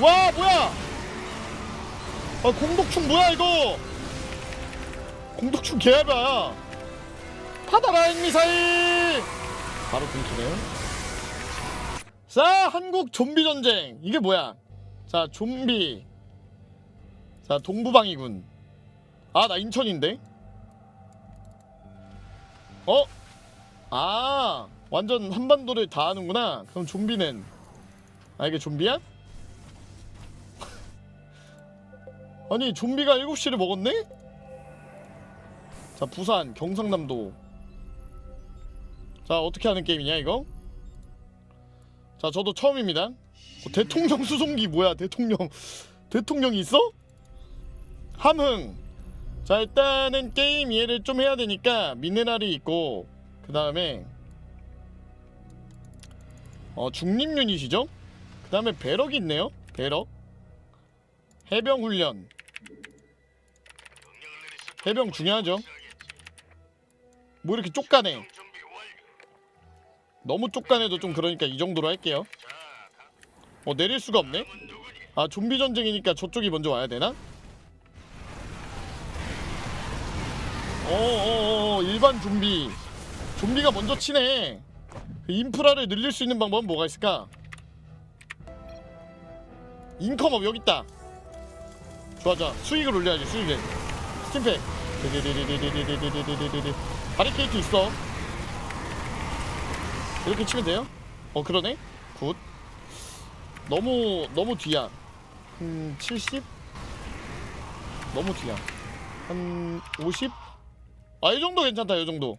와 뭐야? 아 공독충 뭐야 이거? 공독충 개알바야 받아라 핵미사일! 바로 끊기네요. 자 한국 좀비 전쟁. 이게 뭐야? 자 좀비. 자 동부방위군. 아 나 인천인데? 어? 아 완전 한반도를 다 하는구나. 그럼 좀비는? 아 이게 좀비야? 아니 좀비가 7시를 먹었네? 자 부산 경상남도 자 어떻게 하는 게임이냐 이거? 자 저도 처음입니다 어, 대통령 수송기 뭐야 대통령 대통령이 있어? 함흥 자 일단은 게임 이해를 좀 해야 되니까 미네랄이 있고 그 다음에 어 중립 유닛이죠? 그 다음에 배럭이 있네요 배럭 해병 훈련 해병 중요하죠. 뭐 이렇게 쫓가네 너무 쫓가네도 좀 그러니까 이 정도로 할게요. 어 내릴 수가 없네. 아 좀비 전쟁이니까 저쪽이 먼저 와야 되나? 어어어 일반 좀비. 좀비가 먼저 치네. 그 인프라를 늘릴 수 있는 방법은 뭐가 있을까? 인컴업 여기 있다. 좋아 좋아. 수익을 올려야지 수익을. 스팀팩 디디디디디디디디디디디디 바리케이트 있어 이렇게 치면 돼요? 어 그러네 굿 너무 너무 뒤야 한 70? 너무 뒤야 한 50? 아 이 정도 괜찮다 이 정도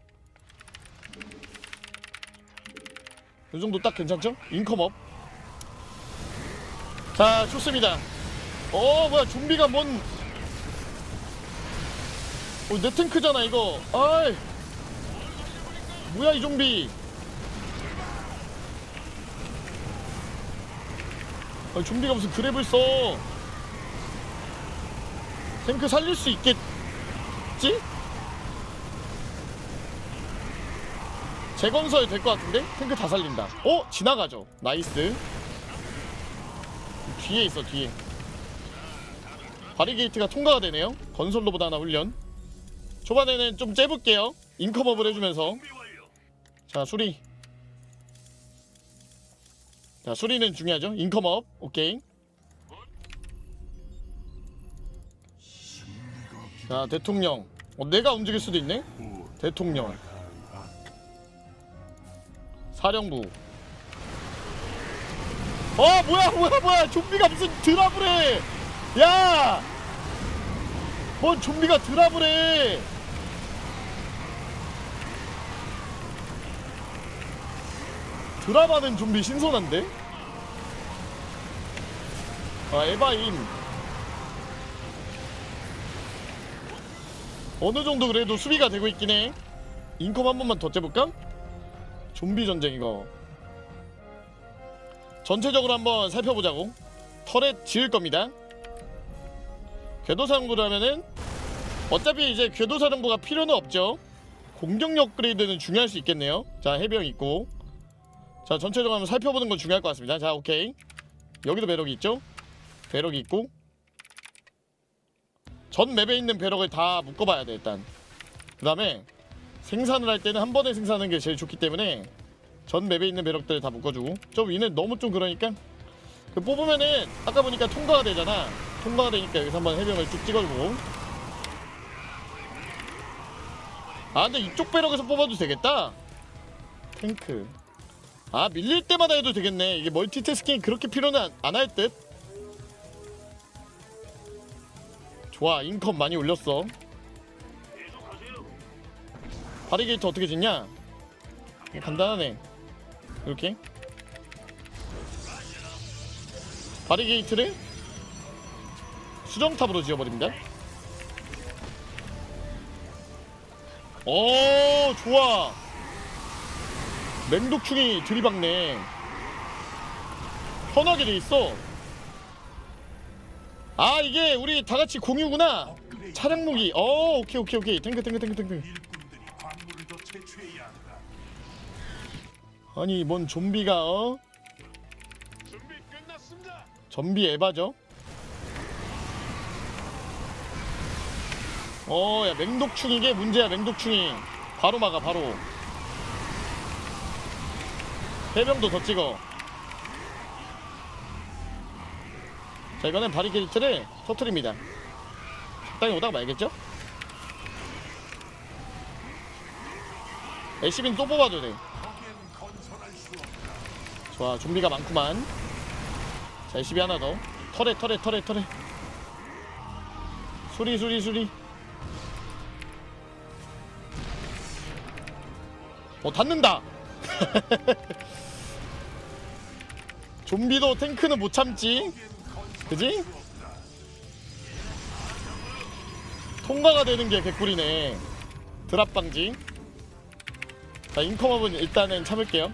이 정도 딱 괜찮죠? 인컴업 자 좋습니다 어 뭐야 좀비가 뭔 어, 내 탱크잖아 이거. 아이. 뭐야 이 좀비. 아, 좀비가 무슨 그랩을 써. 탱크 살릴 수 있겠지? 재건설 될 것 같은데? 탱크 다 살린다. 어? 지나가죠. 나이스. 뒤에 있어 뒤에. 바리게이트가 통과가 되네요. 건설 로봇 하나 훈련 초반에는 좀 째볼게요. 인컴업을 해주면서. 자 수리. 자 수리는 중요하죠. 인컴업 오케이. 자 대통령. 어, 내가 움직일 수도 있네? 대통령 사령부. 어 뭐야 뭐야 뭐야. 좀비가 무슨 드랍을 해야 뭔 좀비가 드랍을 해. 드랍하는 좀비 신선한데? 아 에바임 어느 정도 그래도 수비가 되고 있긴 해. 인컴 한 번만 더 째볼까? 좀비 전쟁 이거. 전체적으로 한번 살펴보자고. 터렛 지을 겁니다 궤도사령부를 하면은 어차피 이제 궤도사령부가 필요는 없죠. 공격력 업그레이드는 중요할 수 있겠네요. 자 해병 있고. 자 전체적으로 한번 살펴보는 건 중요할 것 같습니다. 자 오케이. 여기도 배럭이 있죠? 배럭이 있고. 전 맵에 있는 배럭을 다 묶어봐야 돼 일단. 그 다음에 생산을 할 때는 한 번에 생산하는 게 제일 좋기 때문에 전 맵에 있는 배럭들을 다 묶어주고. 저 위는 너무 좀 그러니까 그 뽑으면은 아까 보니까 통과가 되잖아. 통과가 되니까 여기서 한번 해병을 쭉 찍어주고. 아 근데 이쪽 배럭에서 뽑아도 되겠다? 탱크. 아 밀릴 때마다 해도 되겠네. 이게 멀티태스킹이 그렇게 필요는 안 할 듯. 좋아 인컴 많이 올렸어. 바리게이트 어떻게 짓냐? 간단하네. 이렇게 바리게이트를 수정탑으로 지어버립니다. 오 좋아. 맹독충이 들이박네. 편하게 돼 있어. 아 이게 우리 다 같이 공유구나. 차량 무기. 어 오케이 오케이 오케이. 탱크 탱크 탱크 탱크. 아니 뭔 좀비가 어. 전비 에바죠? 어야 맹독충 이게? 문제야 맹독충이. 바로 막아 바로. 해병도 더 찍어. 자 이번엔 바리케이트를 터트립니다. 적당히 오다가 말겠죠? 애쉬빈 또 뽑아도 돼. 좋아 좀비가 많구만 자 애쉬비 하나 더. 털에 털에 털에 털에 수리 수리 수리. 어 닿는다. 좀비도 탱크는 못 참지. 그지? 통과가 되는 게 개꿀이네. 드랍 방지. 자 인컴업은 일단은 참을게요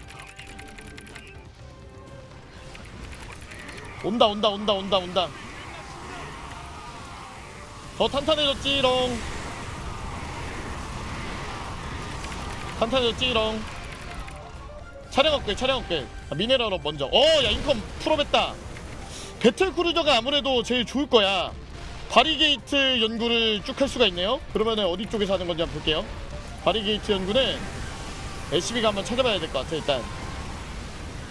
온다 온다 온다 온다 온다. 더 탄탄해졌지롱 탄탄해졌지롱 차량 업글 차량 업글 아, 미네랄업 먼저. 어야 인컴 풀업했다. 배틀 크루저가 아무래도 제일 좋을 거야. 바리게이트 연구를 쭉 할 수가 있네요. 그러면 어디 쪽에서 하는 건지 한번 볼게요. 바리게이트 연구는 SCB가 한번 찾아봐야 될 것 같아 일단.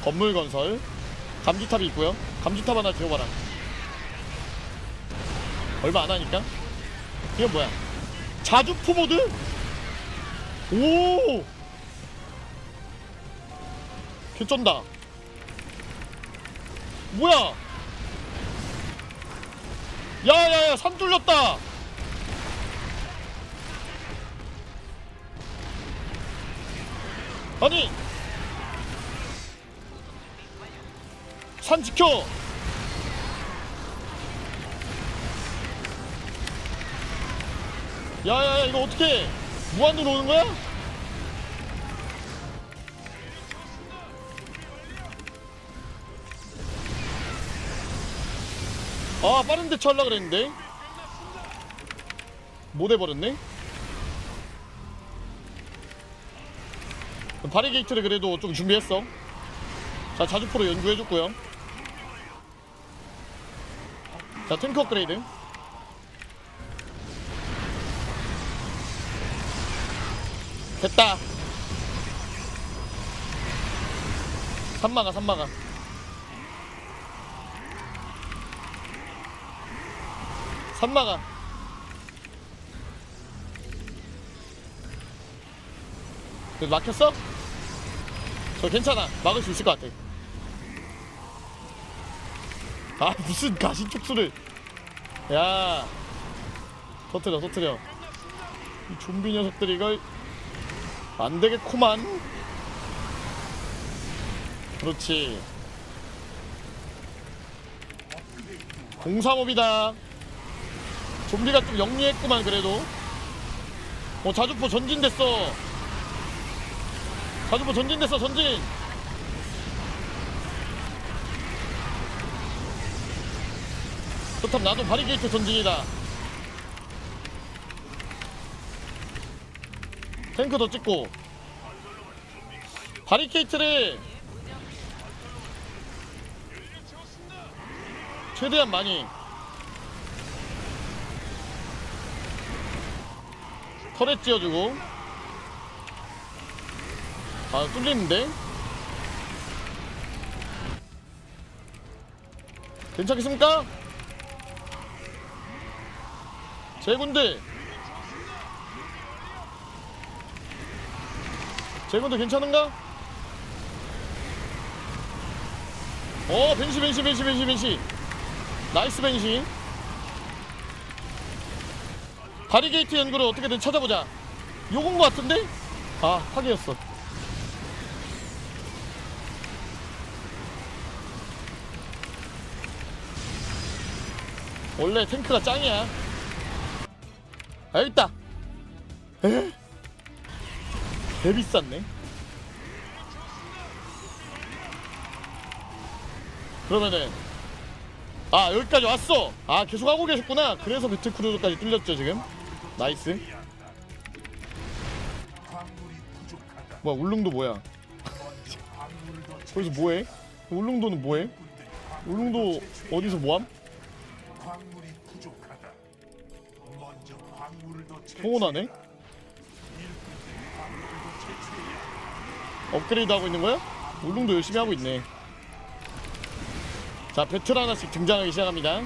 건물 건설 감지탑이 있고요. 감지탑 하나 지어봐라. 얼마 안 하니까. 이건 뭐야? 자주포 모드? 오! 개쩐다. 뭐야? 야야야 산 뚫렸다. 아니 산 지켜. 야야야 이거 어떻게 무한으로 오는 거야? 아 빠른 대처 하려고 그랬는데. 못 해버렸네. 바리 게이트를 그래도 좀 준비했어. 자 자주포로 연구해줬고요 자 탱크 업그레이드. 됐다. 산마가 산마가. 산마가. 그 막혔어? 저 괜찮아. 막을 수 있을 것 같아 아 무슨 가시 촉수를. 야. 터트려 터트려. 이 좀비 녀석들이 이걸 안되겠구만. 그렇지. 공삼업이다. 좀비가 좀 영리했구만 그래도. 어 자주포 전진됐어. 자주포 전진됐어 전진 그렇다면 나도 바리게이트 전진이다 탱크 더 찍고 바리케이트를 최대한 많이 털에 찌어주고 아 뚫리는데 괜찮겠습니까? 제군들. 제군들 괜찮은가? 어 벤시 벤시 벤시 벤시 벤시. 나이스 벤시. 바리게이트 연구를 어떻게든 찾아보자. 요건 거 같은데? 아 파괴였어. 원래 탱크가 짱이야 아 여기 있다 에? 개 비쌌네 그러면은 아 여기까지 왔어 아 계속 하고 계셨구나 그래서 배틀크루즈까지 뚫렸죠 지금 나이스. 뭐야 울릉도 뭐야 거기서 뭐해? 울릉도는 뭐해? 울릉도 어디서 뭐함? 채취해야 업그레이드 하고 있는 거야? 울릉도 열심히 하고 있네. 자, 배틀 하나씩 등장하기 시작합니다.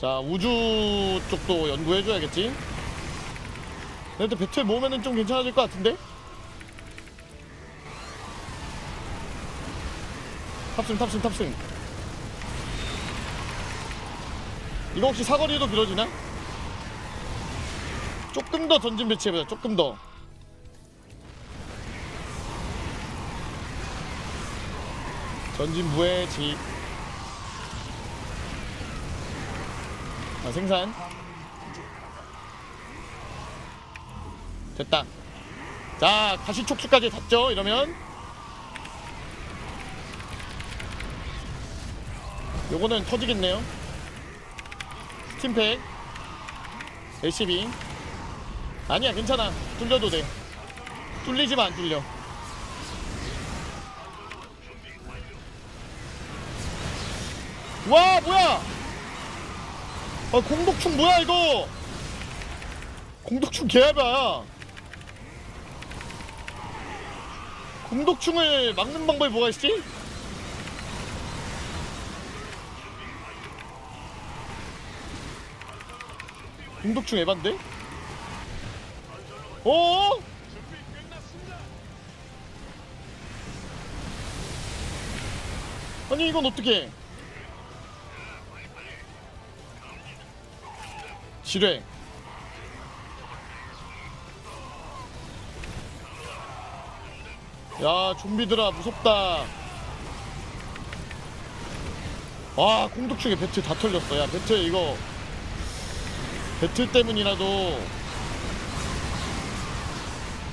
자, 우주 쪽도 연구해줘야겠지? 근데 배틀 모으면은 좀 괜찮아질 것 같은데? 탑승, 탑승, 탑승. 이거 혹시 사거리도 길어지나? 조금 더 전진 배치해보자 조금 더. 전진 무해지. 아, 생산. 됐다. 자 다시 촉수까지 닿죠 이러면? 요거는 터지겠네요. 스 팀팩. LCB 아니야 괜찮아. 뚫려도 돼. 뚫리지만 안 뚫려. 와 뭐야? 아 공독충 뭐야 이거? 공독충 개야봐 공독충을 막는 방법이 뭐가 있지? 공독충 에반데? 어? 아니 이건 어떻게? 지뢰. 야 좀비들아 무섭다. 와 공독충에 배트 다 털렸어. 야 배트 이거 배트 때문이라도.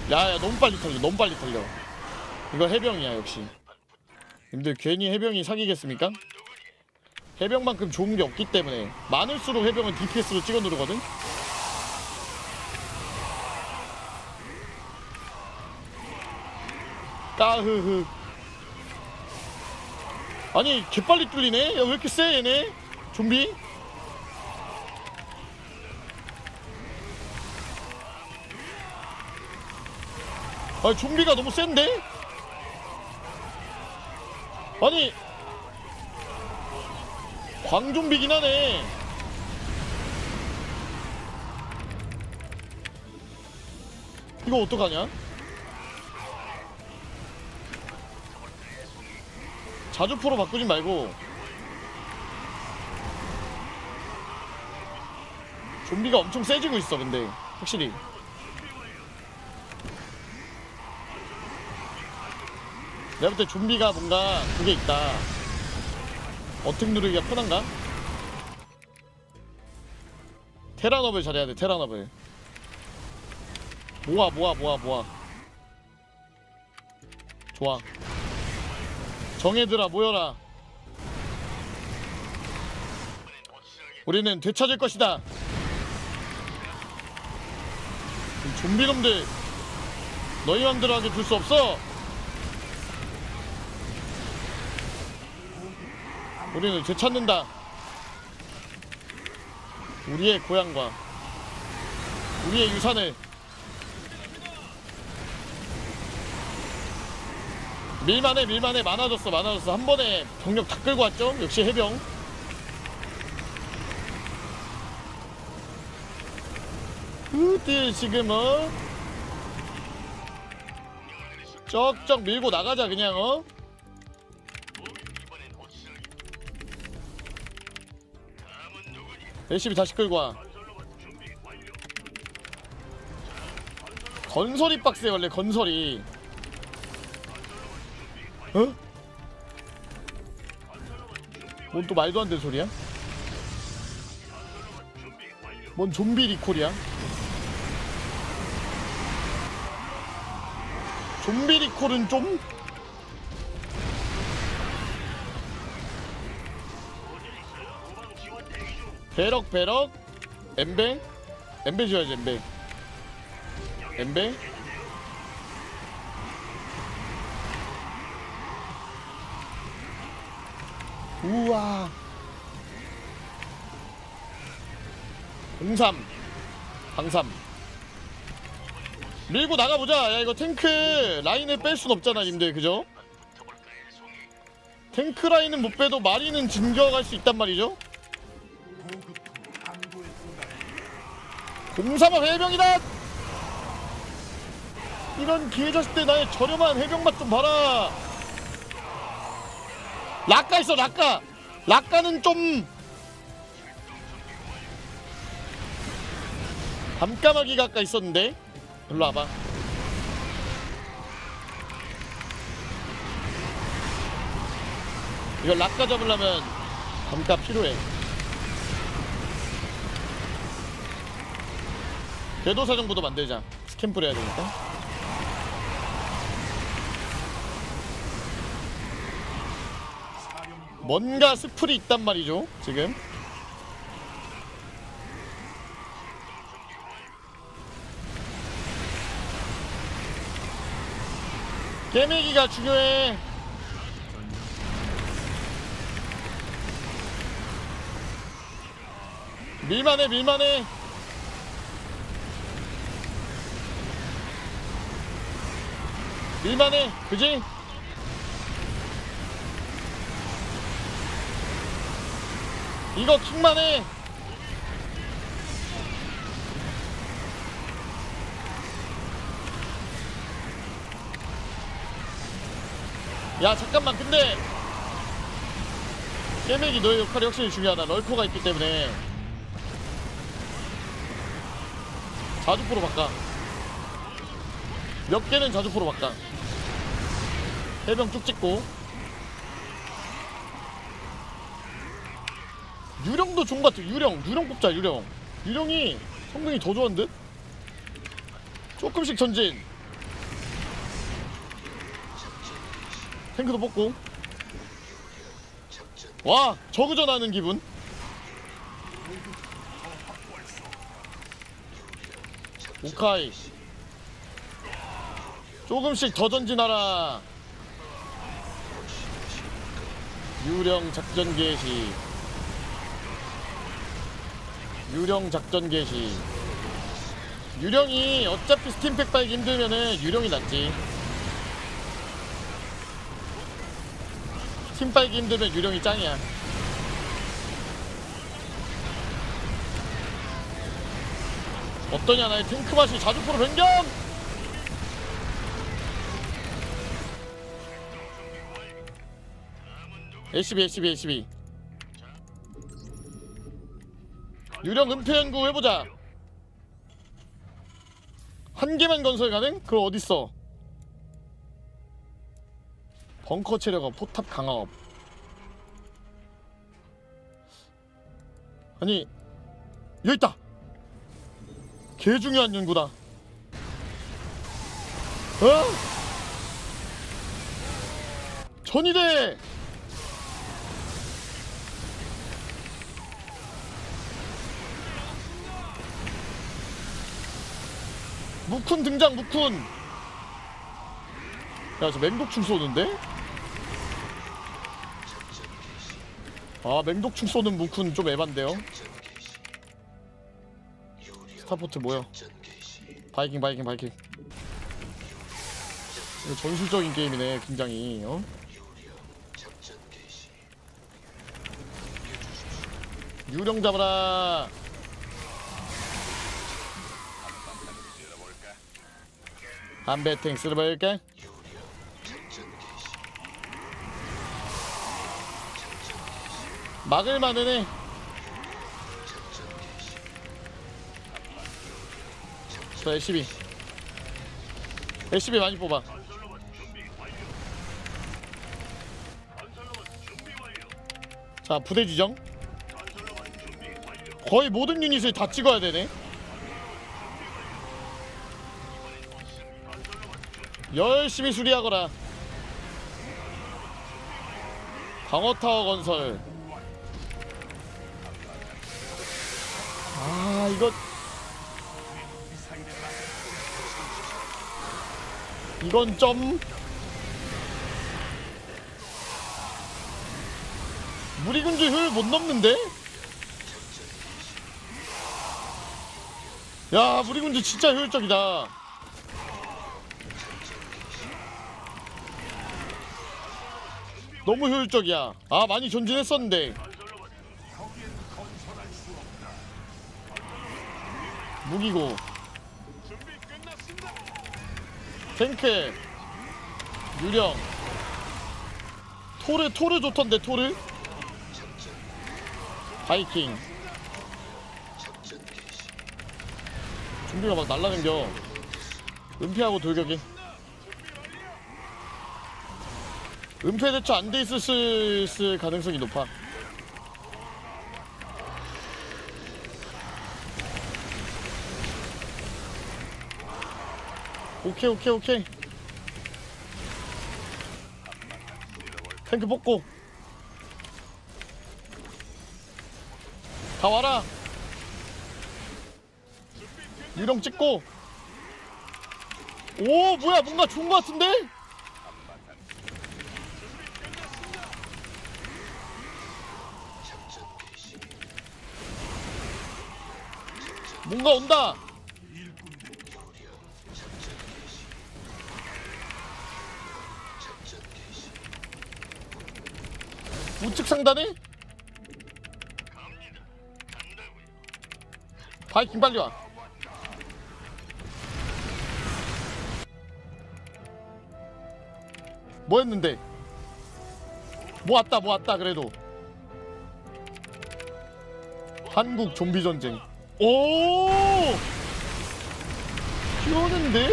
야야 너무 빨리 털려 너무 빨리 털려. 이거 해병이야 역시. 근데 괜히 해병이 사기겠습니까? 해병만큼 좋은 게 없기 때문에 많을수록 해병은 DPS로 찍어 누르거든? 까흐흐. 아니 개빨리 뚫리네? 야 왜 이렇게 세 얘네? 좀비 아 좀비가 너무 센데? 아니 광좀비긴 하네 이거 어떡하냐? 자주포로 바꾸지 말고 좀비가 엄청 세지고 있어 근데 확실히 내가 볼때 좀비가 뭔가 그게 있다. 어택 누르기가 편한가? 테라너블 잘해야 돼, 테라너블. 모아, 모아, 모아, 모아. 좋아. 정예들아, 모여라. 우리는 되찾을 것이다. 이 좀비놈들, 너희 맘대로 하게 둘 수 없어. 우리는 되찾는다. 우리의 고향과 우리의 유산을 밀만해 밀만해 많아졌어 많아졌어. 한 번에 병력 다 끌고 왔죠? 역시 해병. 으들 지금 어 쩍쩍 밀고 나가자 그냥 어 열심히 다시 끌고 와. 건설이 빡세 원래 건설이. 어? 뭔 또 말도 안 되는 소리야? 뭔 좀비 리콜이야? 좀비 리콜은 좀? 배럭 배럭. 엠뱅? 엠뱅 줘야지 엠뱅. 엠뱅? 우와. 03 방삼. 밀고 나가보자. 야 이거 탱크 라인을 뺄 순 없잖아 임대 그죠? 탱크 라인은 못 빼도 마리는 진격할 수 있단 말이죠? 공삼아 해병이다! 이런 개자식들 나의 저렴한 해병 맛 좀 봐라! 락가 있어 락가! 락가는 좀 밤까마귀가 아까 있었는데? 일로 와봐. 이거 락가 잡으려면 밤까 필요해 궤도사 정부도 만들자. 스캠프를 해야 되니까. 뭔가 스플이 있단 말이죠 지금. 깨매기가 중요해. 밀만해 밀만해 밀만해 그지? 이거 킹만해. 야 잠깐만 근데 깨맥이 너의 역할이 확실히 중요하다. 럴커가 있기 때문에. 자주포로 바꿔. 몇 개는 자주포로 바꿔 해병 쭉 찍고. 유령도 좋은 것 같아. 유령 유령 뽑자 유령. 유령이 성능이 더 좋은 듯? 조금씩 전진. 탱크도 뽑고. 와 저그전 하는 기분. 오카이. 조금씩 더 전진하라 유령 작전 개시. 유령 작전 개시. 유령이 어차피 스팀팩 빨기 힘들면은 유령이 낫지. 스팀 빨기 힘들면 유령이 짱이야. 어떠냐 나의 탱크 맛이 자주포로 변경 LCB LCB LCB 유령 은폐 연구 해보자. 한 개만 건설 가능? 그거 어딨어? 벙커 체력업 포탑 강화업. 아니 여기 있다! 개 중요한 연구다. 어? 전이대 무쿤 등장 무쿤. 야저 맹독충 쏘는데? 아 맹독충 쏘는 무쿤 좀 에반데요. 스타포트 뭐야? 바이킹 바이킹 바이킹. 이거 전술적인 게임이네 굉장히 어? 유령 잡아라 한배탱 쓸어버릴까? 막을만은 해 자, LCB LCB 많이 뽑아. 자 부대 지정? 거의 모든 유닛을 다 찍어야 되네 열심히 수리하거라. 방어타워 건설. 아 이거. 이건 좀. 무리군주 효율 못 넘는데? 야 무리군주 진짜 효율적이다 너무 효율적이야. 아 많이 전진했었는데. 무기고. 탱크. 유령. 토르 토르 좋던데 토르? 바이킹. 좀비가 막 날라댕겨. 은폐하고 돌격이 은폐 대처 안 돼 있을 수- 가능성이 높아. 오케이 오케이 오케이. 탱크 뽑고. 다 와라. 유령 찍고. 오 뭐야 뭔가 좋은 거 같은데? 뭔가 온다. 우측 상단에? 바이킹 빨리 와. 뭐 했는데? 뭐 왔다 뭐 왔다 그래도. 한국 좀비 전쟁 오! 귀여운데?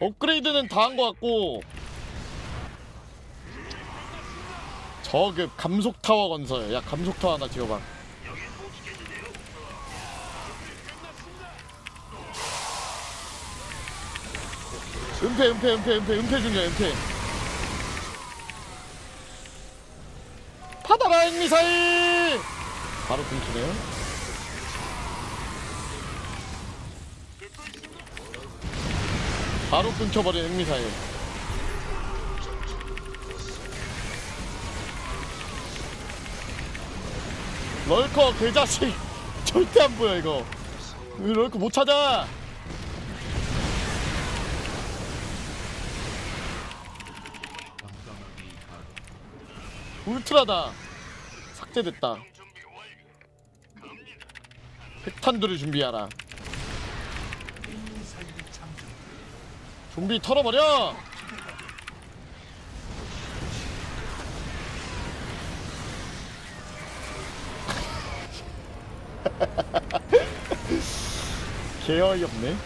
업그레이드는 다 한 것 같고. 저급 감속 타워 건설. 야 감속 타워 하나 지어봐. 은폐 은폐 은폐 은폐 은폐 중이야 은폐. 받아라 핵미사일 바로 끊기네요. 바로 끊겨버린 핵미사일. 럴커 개자식! 절대 안 보여 이거. 이 럴커 못 찾아! 울트라다. 삭제됐다. 핵 탄두를 준비하라. 좀비 털어버려! 개어이 없네.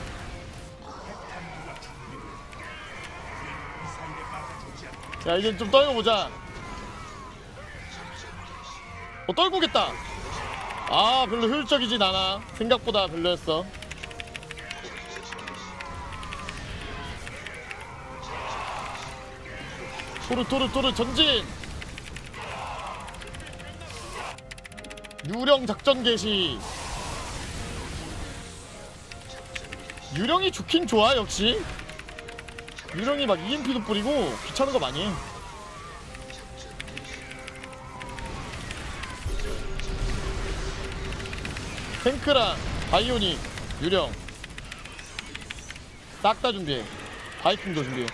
야 이제 좀 떨궈보자. 어 떨구겠다 아 별로 효율적이진 않아. 생각보다 별로였어. 토르 토르 토르 전진! 유령 작전 개시. 유령이 좋긴 좋아 역시. 유령이 막 EMP도 뿌리고 귀찮은 거 많이 해 탱크랑 바이오닉 유령. 싹 다 준비해. 바이킹도 준비해.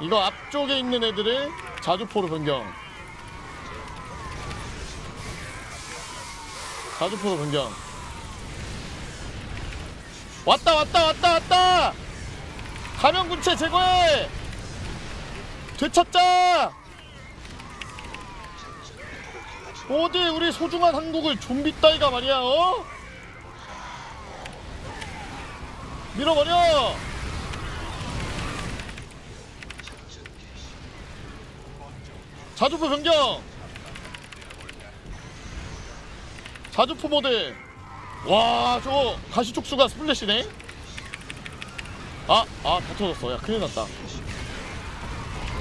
이거 앞쪽에 있는 애들을 자주포로 변경. 자주포로 변경. 왔다 왔다 왔다 왔다! 감염군체 제거해 되찾자 어디 우리 소중한 한국을 좀비 따위가 말이야 어? 밀어버려 자주포 변경 자주포 모드 와 저거 가시촉수가 스플래시네 아, 아, 다 터졌어. 야, 큰일 났다.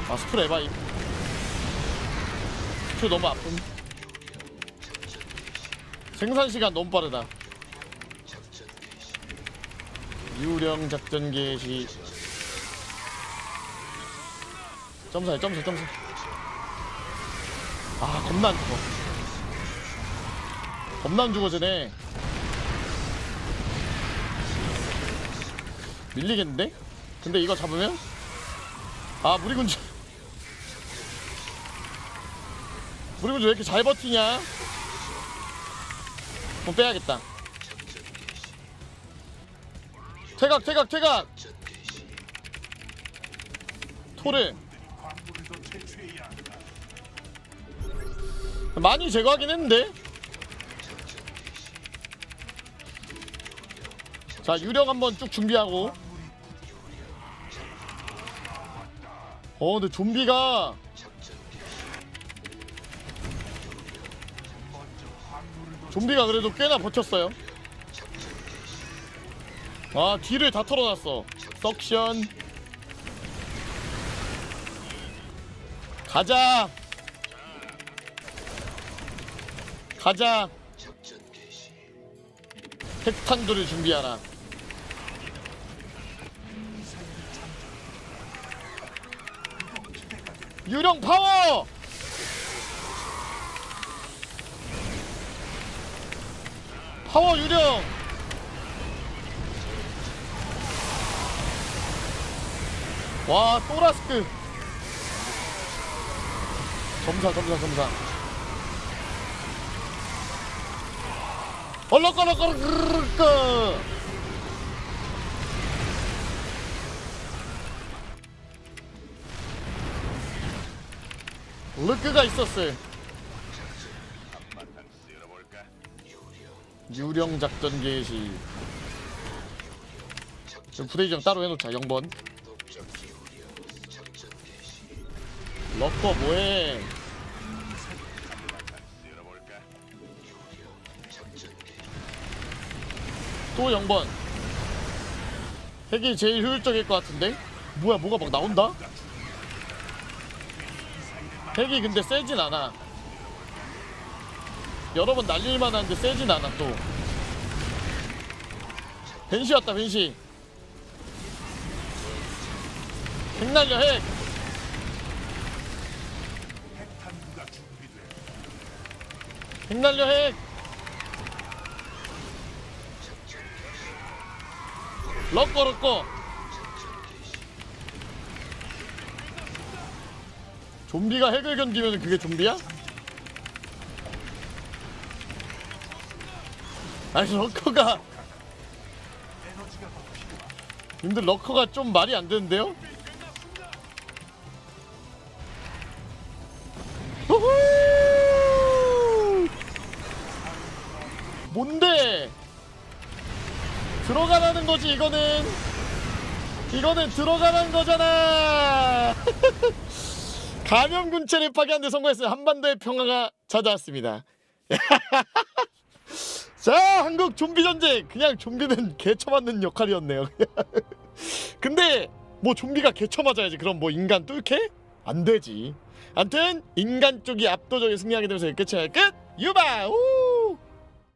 아, 스프레 에바임. 스프레 너무 아픔. 생산 시간 너무 빠르다. 유령 작전 개시 점사해 점사 점사 아 겁나 안 죽어 겁나 안 죽어 쟤네 밀리겠는데? 근데 이거 잡으면? 아 무리군주 무리군주 왜 이렇게 잘 버티냐? 그럼 빼야겠다 퇴각 퇴각 퇴각 한다. 많이 제거하긴 했는데 자 유령 한번 쭉 준비하고 어 근데 좀비가 좀비가 그래도 꽤나 버텼어요. 아 뒤를 다 털어놨어. 석션. 가자. 가자. 핵탄두를 준비하라. 유령 파워 파워 유령. 와 또라스크. 점사 점사 점사. 얼렁거렁거렁 르크가 있었어요 유령 작전 개시. 지금 부대지정 따로 해놓자 0번. 럭커 뭐해? 또 0번. 핵이 제일 효율적일 것 같은데? 뭐야 뭐가 막 나온다? 핵이 근데 세진 않아 여러 번 날릴 만 한데 세진 않아 또 벤시 왔다 벤시 핵 날려 핵 준비돼. 핵 럭커 럭커 좀비가 핵을 견디면 그게 좀비야? 아니 필요하다. 님들 럭커가 좀 말이 안 되는데요? 후후! 뭔데? 들어가라는 거지 이거는 이거는 들어가라는 거잖아 감염군체를 파괴하는 데 성공했어요 한반도의 평화가 찾아왔습니다 자 한국 좀비 전쟁. 그냥 좀비는 개처맞는 역할이었네요. 근데 뭐 좀비가 개처맞아야지. 그럼 뭐 인간 뚫게? 안 되지. 암튼 인간 쪽이 압도적인 승리하게 되면서 끝이 끝. 유바! 우